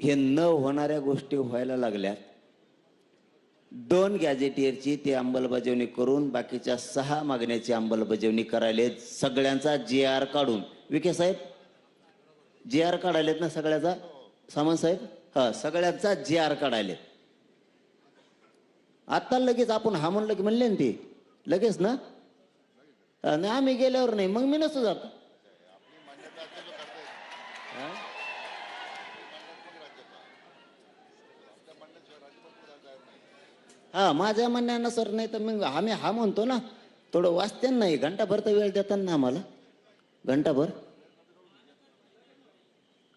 हे न होणाऱ्या गोष्टी व्हायला लागल्या दोन गॅजेटियरची ती अंमलबजावणी करून बाकीच्या सहा मागण्याची अंमलबजावणी करायले सगळ्यांचा जी आर काढून. विखे साहेब? जे आर काढायलेत ना सगळ्याचा? सामान साहेब? हा सगळ्यांचा जी आर काढायले आत्ता लगेच आपण हा म्हणलं की म्हणले ना ते. लगेच ना? नाही आम्ही गेल्यावर नाही. मग मी नसतो जातो. हा माझ्या म्हणण्यानुसार नाही तर मग आम्ही हा म्हणतो ना थोडं वाचते नाही घंटाभर तर वेळ देतात ना आम्हाला. घंटाभर?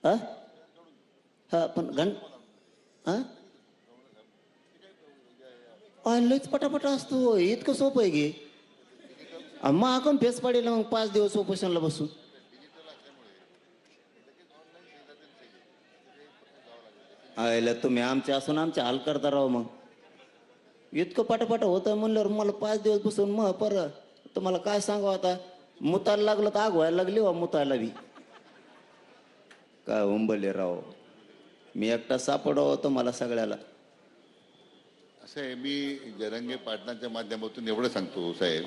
हा? हा पण घंट हा? लईच पटापट असतो इतकं सोपं आहे की. मग आपण फेस पाडेल मग पाच दिवस उपोषणला बसून. आयला तुम्ही आमच्या असून आमच्या हाल करता राव मग. इतकं पटापट होतं म्हणल्यावर मला पाच दिवस बसून मग पर तुम्हाला काय सांगावं आता? मुतायला लागलं तर आग व्हायला लागली वा मुतायला बी. काय उंबले राव? मी एकटा सापडावं होतो मला सगळ्याला. असं आहे मी जरंगे पाटणाच्या माध्यमातून एवढं सांगतो साहेब.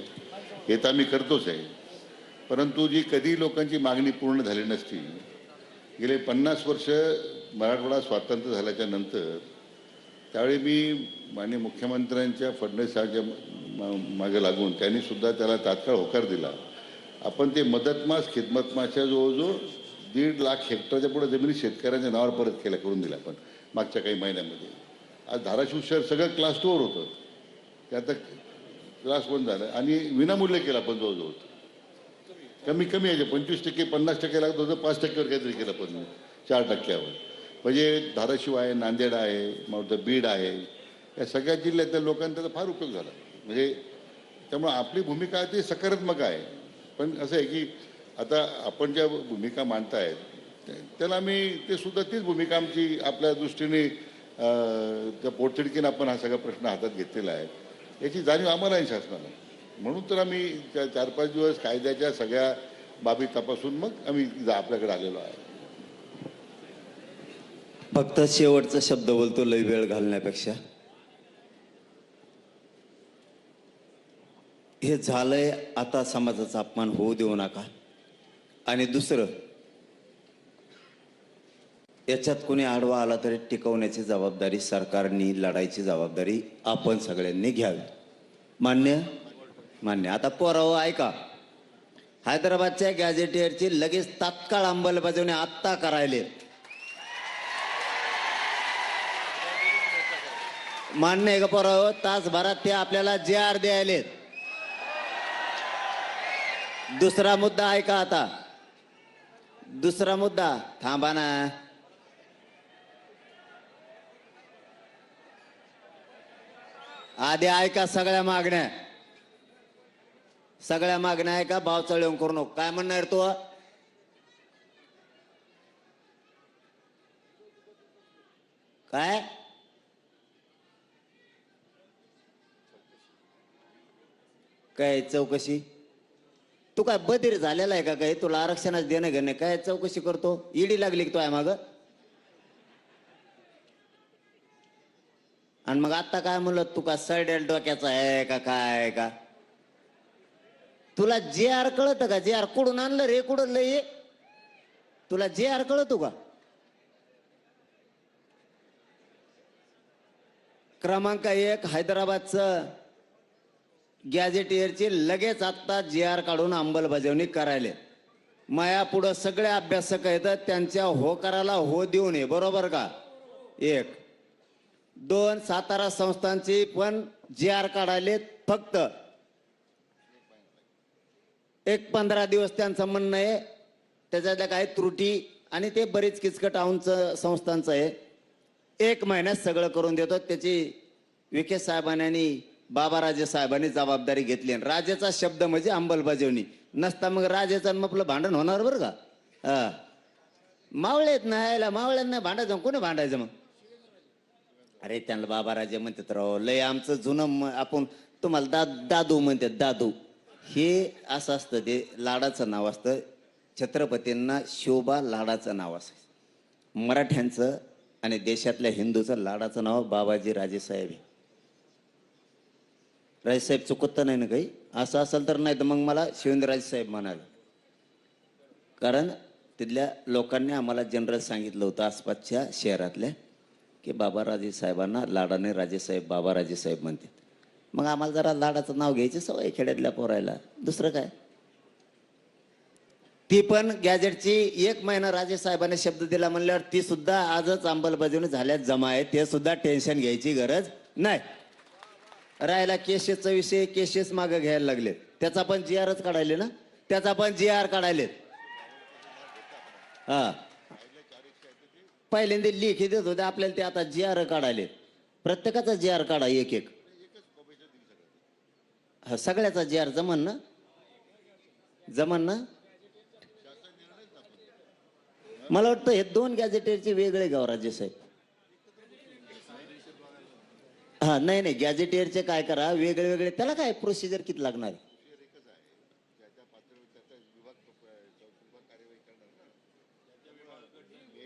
हे तर आम्ही करतोच आहे परंतु जी कधी लोकांची मागणी पूर्ण झाली नसती गेले पन्नास वर्ष मराठवाडा स्वातंत्र्य झाल्याच्यानंतर त्यावेळी मी माननीय मुख्यमंत्र्यांच्या फडणवीसांच्या मा- मागे लागून त्यांनी सुद्धा त्याला तात्काळ होकार दिला. आपण ते मदतमास खिदमतमासच्या जवळजवळ दीड लाख हेक्टरच्या पुढे जमिनी शेतकऱ्यांच्या नावावर परत केल्या करून दिल्या आपण मागच्या काही महिन्यामध्ये. आज धाराशिव शहर सगळं क्लास टूवर होतं. ते आता क्लास वन झालं. आणि विनामूल्य केलं आपण जवळजवळ. कमी कमी यायचे पंचवीस टक्के पन्नास टक्के लागत होतं पाच टक्क्यावर काहीतरी केलं पण चार टक्क्यावर. म्हणजे धाराशिव आहे नांदेड आहे मग बीड आहे या सगळ्या जिल्ह्यातल्या लोकांचा त्याचा फार उपयोग झाला. म्हणजे त्यामुळे आपली भूमिका ती सकारात्मक आहे. पण असं आहे की आता आपण ज्या भूमिका मांडतायत त्याला मी ते सुद्धा तीच भूमिका आमची आपल्या दृष्टीने त्या पोटतिडकीनं आपण हा सगळा प्रश्न हातात घेतलेला आहे. याची जाणीव आम्हाला आहे शासनाला. म्हणून तर आम्ही त्या चार पाच दिवस कायद्याच्या सगळ्या बाबी तपासून मग आम्ही आपल्याकडे आलेलो आहे. फक्त शेवटचा शब्द बोलतो लय वेळ घालण्यापेक्षा. हे झालंय आता समाजाचा अपमान होऊ देऊ नका. आणि दुसरं याच्यात कोणी आडवा आला तरी टिकवण्याची जबाबदारी सरकारनी लढायची जबाबदारी आपण सगळ्यांनी घ्यावी. मान्य? मान्य. आता पोराव ऐका. हैदराबादच्या गॅझेटियरची लगेच तात्काळ अंमलबजावणी आत्ता करायले मान्य आहे का पोराव तासभरात ते आपल्याला जे आर द्यायले दुसरा मुद्दा ऐका आता? दुसरा मुद्दा. थांबा ना. आधी ऐका सगळ्या मागण्या. सगळ्या मागण्या ऐका भाव चढवून करू नको. काय म्हणणार तू? काय? काय चौकशी? तू काय बधीर झालेला आहे का काय तुला आरक्षणाच देणं घेणं काय चौकशी करतो? ईडी लागली की तो आहे माग? आणि मग आता काय म्हणलं? तू का सडेल डोक्याचा आहे का काय का? तुला जे आर कळत का? जे आर कुडून आणलं रे? कुडून लय तुला जे आर कळतो का? क्रमांक एक हैदराबादचं गॅझेटियरची लगेच आत्ता जी आर काढून अंमलबजावणी करायले. माया पुढं सगळे अभ्यासक आहेत त्यांच्या होकाराला हो देऊ नये बरोबर का? एक. दोन सातारा संस्थांची पण जी आर काढायले फक्त. एक पंधरा दिवस त्यांचं म्हणणं आहे त्याच्यातल्या काही त्रुटी आणि ते बरीच किचकट आऊंचं संस्थांचं आहे. एक महिन्यात सगळं करून देतो त्याची विखे साहेबांनी बाबाराजे साहेबांनी जबाबदारी घेतली आणि राजाचा शब्द म्हणजे अंमलबजावणी नसता मग राजाचं आपलं भांडण होणार बरं का? हा. मावळेत ना यायला मावळ्यांना भांडायचं कोणी भांडायचं मग? अरे त्यांना बाबाराजे म्हणतात राव लय आमचं जुनं आपण तुम्हाला दा दादू म्हणतात दादू. हे असं असतं ते लाडाचं नाव असतं. छत्रपतींना शोभा लाडाचं नाव असतं. मराठ्यांचं आणि देशातल्या हिंदूचं लाडाचं नाव बाबाजी राजेसाहेब आहे. राजेसाहेब चुकत तर नाही ना काही? असं असेल तर नाही तर मग मला शिवेंद्रराजे साहेब म्हणाले. कारण तिथल्या लोकांनी आम्हाला जनरल सांगितलं होतं आसपासच्या शहरातल्या की बाबा राजे साहेबांना लाडाने राजेसाहेब बाबा राजेसाहेब म्हणतात. मग आम्हाला जरा लाडाचं नाव घ्यायची सवय खेड्यातल्या पोरायला. दुसरं काय? ती पण गॅजेटची एक महिना राजे साहेबांनी शब्द दिला म्हणल्यावर ती सुद्धा आजच अंमलबजावणी झाल्यात जमा आहे. ते सुद्धा टेन्शन घ्यायची गरज नाही. राहायला केसेसचा विषय केसेस मागे घ्यायला लागले. त्याचा पण जी आरच काढायले ना? त्याचा पण जी आर काढायलेत. हा. पहिल्यांदा लिखी देत होते आपल्याला ते आता जी आर काढायले प्रत्येकाचा जी आर काढा एक एक. हा सगळ्याचा जी आर जमन ना? जमन ना? मला वाटतं हे दोन गॅजेटेरचे वेगळे गाव राजे साहेब. हा नाही नाही गॅजेटियरचे काय करा वेगळे वेगळे त्याला काय प्रोसिजर किती लागणार आहे?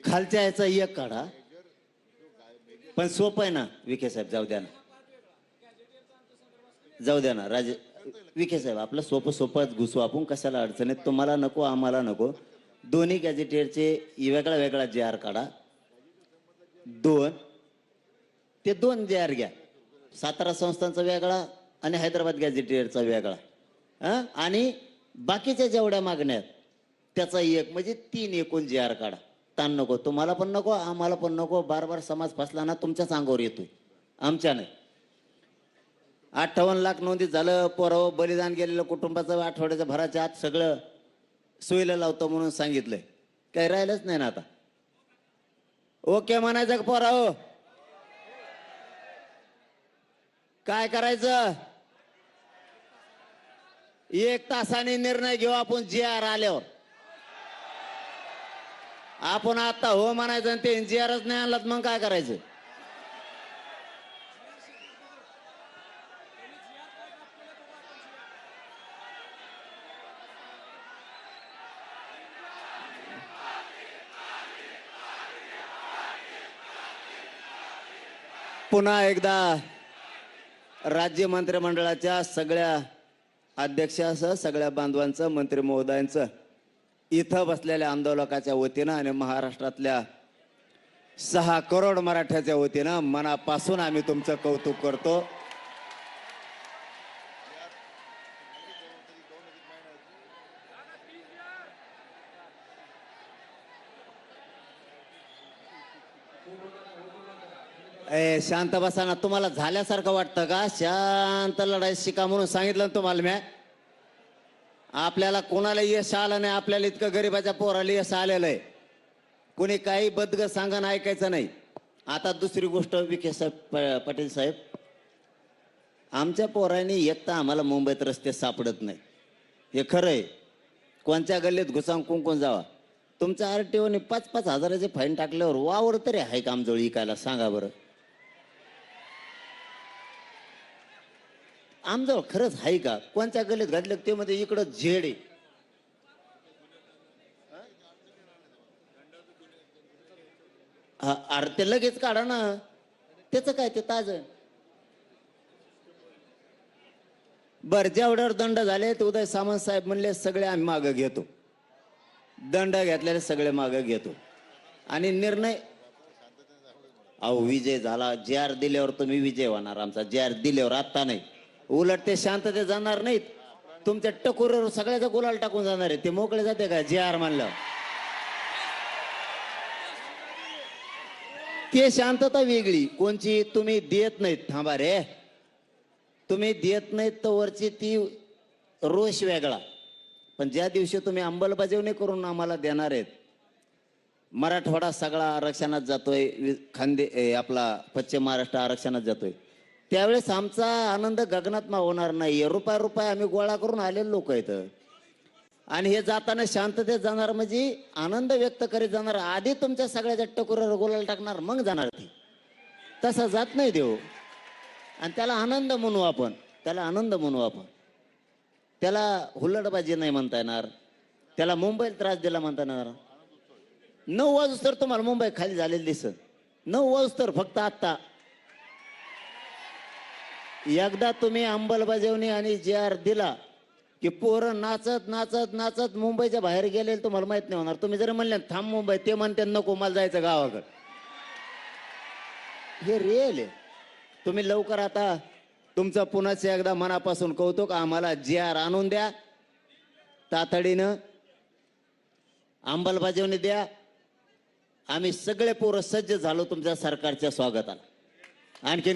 खालच्या याचा एक काढा. पण सोपं आहे ना विखे साहेब जाऊ द्या ना. जाऊ द्या ना राजे विखे साहेब आपलं सोपं सोपंच घुसू आपण कशाला अडचण आहे? तुम्हाला नको आम्हाला नको. दोन्ही गॅजेटियरचे वेगळा वेगळा जे आर काढा. दोन. ते दोन जे आर घ्या. सातारा संस्थांचा वेगळा आणि हैदराबाद गॅझेटियरचा वेगळा. आणि बाकीच्या जेवढ्या मागण्या आहेत त्याचा एक म्हणजे तीन एकूण जे आर काढा. ताण नको. तुम्हाला पण नको आम्हाला पण नको. बार बार समाज फसला ना तुमच्याच अंगावर येतोय. आमच्या नाही अठ्ठावन्न लाख नोंदी झालं पोराव बलिदान गेलेलं कुटुंबाचं आठवड्याच्या भराच्या आत सगळं सोयीला लावतो म्हणून सांगितलंय. काही राहिलंच नाही ना आता. ओके म्हणायचं का पोराव काय करायचं? एक तासाने निर्णय घेऊ आपण जी आर आल्यावर. आपण आता हो म्हणायचं आणि ते जी आरच नाही आणलात मग काय करायचं? पुन्हा एकदा. राज्य मंत्रिमंडळाच्या सगळ्या अध्यक्षासह सगळ्या बांधवांचं मंत्री महोदयांचं इथं बसलेल्या आंदोलकाच्या वतीनं आणि महाराष्ट्रातल्या सहा करोड मराठ्याच्या वतीनं मनापासून आम्ही तुमचं कौतुक करतो. ए शांत बसा ना. तुम्हाला झाल्यासारखं वाटतं का? शांत लढाई शिका म्हणून सांगितलं ना तुम्हाला म्या आपल्याला कोणाला यश आलं नाही आपल्याला इतकं गरीबाच्या पोराला यश आलेलं आहे. कोणी काही बदग सांगा ना ऐकायचं नाही. आता दुसरी गोष्ट विखे साहेब प- पाटील साहेब. आमच्या पोरांनी एक तर आम्हाला मुंबईत रस्ते सापडत नाही हे खरं आहे. कोणत्या गल्लीत घुसाम कुंकून जावा. तुमच्या आर टी ओने पाच पाच हजाराचे फाईन टाकल्यावर वावर तरी आहे का इकायला? सांगा बरं. आमजवळ खरंच आहे का? कोणत्या गल्लीत घातलं ते मध्ये इकडं झेड आहे. हा, अरे ते लगेच काढा ना. त्याचं काय ते ताज बर जेवढ्यावर दंड झाले ते उदय सामंत साहेब म्हणले सगळे आम्ही मागं घेतो. दंड घेतलेले सगळे मागं घेतो. आणि निर्णय अहो विजय झाला. जे आर दिल्यावर तुम्ही विजय होणार आमचा. जे आर दिल्यावर आत्ता नाही. उलट ते शांतते जाणार नाहीत. तुमच्या टकोरीवर सगळ्याचा गुलाल टाकून जाणार आहे ते मोकळे जाते का? जे आर मानलं. ते शांतता वेगळी. कोणची? तुम्ही देत नाहीत. थांबा रे. तुम्ही देत नाहीत तर वरची ती रोष वेगळा. पण ज्या दिवशी तुम्ही अंमलबजावणी करून आम्हाला देणार आहेत मराठवाडा सगळा आरक्षणात जातोय. वि- खांदे आपला पश्चिम महाराष्ट्र आरक्षणात जातोय. त्यावेळेस आमचा आनंद गगनात होणार नाही. रुपया रुपया आम्ही गोळा करून आलेले लोक आहेत. आणि हे जाताना शांततेत जाणार म्हणजे आनंद व्यक्त करीत जाणार. आधी तुमच्या सगळ्याच्या टकोऱ्यावर गोलाला टाकणार मग जाणार ती. तसा जात नाही देव. आणि त्याला आनंद म्हणू आपण. त्याला आनंद म्हणू आपण. त्याला हुल्लडबाजी नाही म्हणता येणार. त्याला मुंबईला त्रास दिला म्हणता येणार. नऊ वाजू तर तुम्हाला मुंबई खाली झालेली दिसत नऊ वाजू तर फक्त आत्ता एकदा तुम्ही अंमलबजावणी आणि जे आर दिला की पोरं नाचत नाचत नाचत मुंबईच्या बाहेर गेले तुम्हाला माहीत नाही होणार. तुम्ही जर म्हणले थांब मुंबई ते म्हणते नको मला जायचं गावाकडे. हे रिअल आहे. तुम्ही लवकर आता तुमचं पुन्हाच एकदा मनापासून कौतुक आम्हाला जे आर आणून द्या तातडीनं अंमलबजावणी द्या. आम्ही सगळे पोरं सज्ज झालो तुमच्या सरकारच्या स्वागताला. आणखी